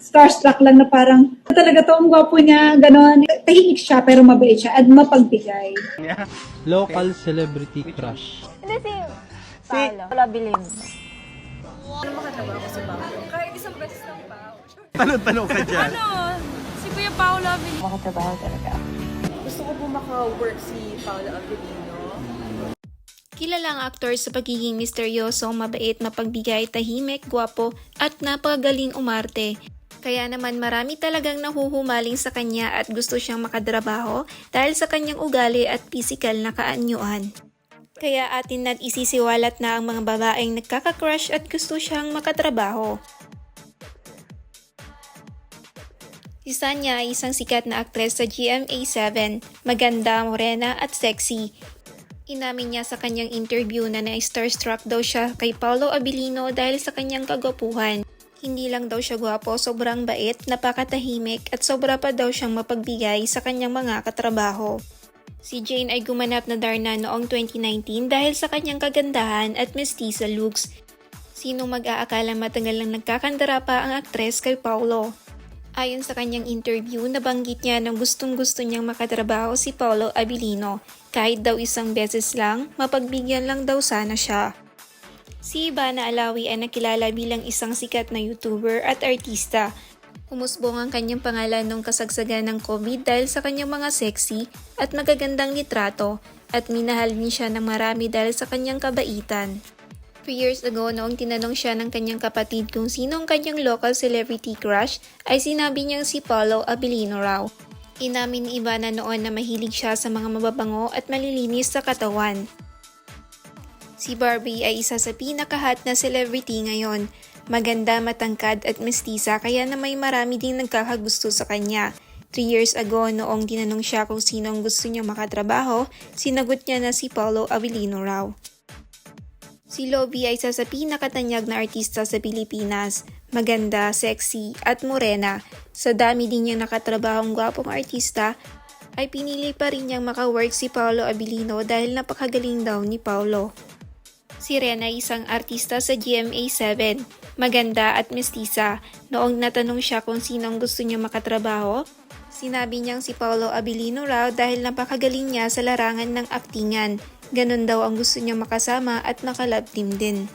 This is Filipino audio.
starstruck lang na parang talaga to, ang gwapo niya, gano'n. Tahimik siya pero mabait siya at mapagbigay. Local celebrity crush. Hindi si Paolo. Wala bilhin. Tanong-tanong ka dyan. Ano? Si Kuya Paolo Abilino. Makatrabaho talaga. Gusto ko po maka-work si Paolo Avellino. Kilalang aktor sa pagiging misteryoso, mabait, mapagbigay, tahimik, gwapo, at napakagaling umarte. Kaya naman marami talagang nahuhumaling sa kanya at gusto siyang makadrabaho dahil sa kanyang ugali at pisikal na kaanyuan. Kaya atin nat isisiwalat na ang mga babaeng nagkaka-crush at gusto siyang makatrabaho. Si Sanya ay isang sikat na aktres sa GMA7, maganda, morena at sexy. Inamin niya sa kanyang interview na na-starstruck daw siya kay Paolo Abilino dahil sa kanyang kagwapuhan. Hindi lang daw siya gwapo, sobrang bait, napakatahimik at sobra pa daw siyang mapagbigay sa kanyang mga katrabaho. Si Jane ay gumanap na Darna noong 2019 dahil sa kanyang kagandahan at mestiza looks. Sino mag-aakala matagal lang nagkakandara pa ang aktres kay Paulo? Ayon sa kanyang interview, nabanggit niya na gustong gusto niyang makatrabaho si Paulo Abilino. Kahit daw isang beses lang, mapagbigyan lang daw sana siya. Si Ivana Alawi ay nakilala bilang isang sikat na YouTuber at artista. Umusbong ang kanyang pangalan nung kasagsagan ng COVID dahil sa kanyang mga sexy at magagandang litrato at minahal din siya ng marami dahil sa kanyang kabaitan. Three years ago, noong tinanong siya ng kanyang kapatid kung sino ang kanyang local celebrity crush, ay sinabi niyang si Paulo Abilino raw. Inamin ni Ivana noon na mahilig siya sa mga mababango at malilinis sa katawan. Si Barbie ay isa sa pinakahat na celebrity ngayon. Maganda, matangkad at mestiza kaya na may marami ding nagkakagusto sa kanya. Three years ago, noong tinanong siya kung sino ang gusto niya makatrabaho, sinagot niya na si Paulo Abilino raw. Si Lobby ay isa sa pinakatanyag na artista sa Pilipinas. Maganda, sexy, at morena. Sa dami din niyang nakatrabahong gwapong artista, ay pinili pa rin niyang makawork si Paolo Abilino dahil napakagaling daw ni Paolo. Si Ren ay isang artista sa GMA7. Maganda at mestiza. Noong natanong siya kung sino ang gusto niya makatrabaho, sinabi niyang si Paolo Abilino raw dahil napakagaling niya sa larangan ng aktingan. Ganon daw ang gusto niya makasama at nakalab team din.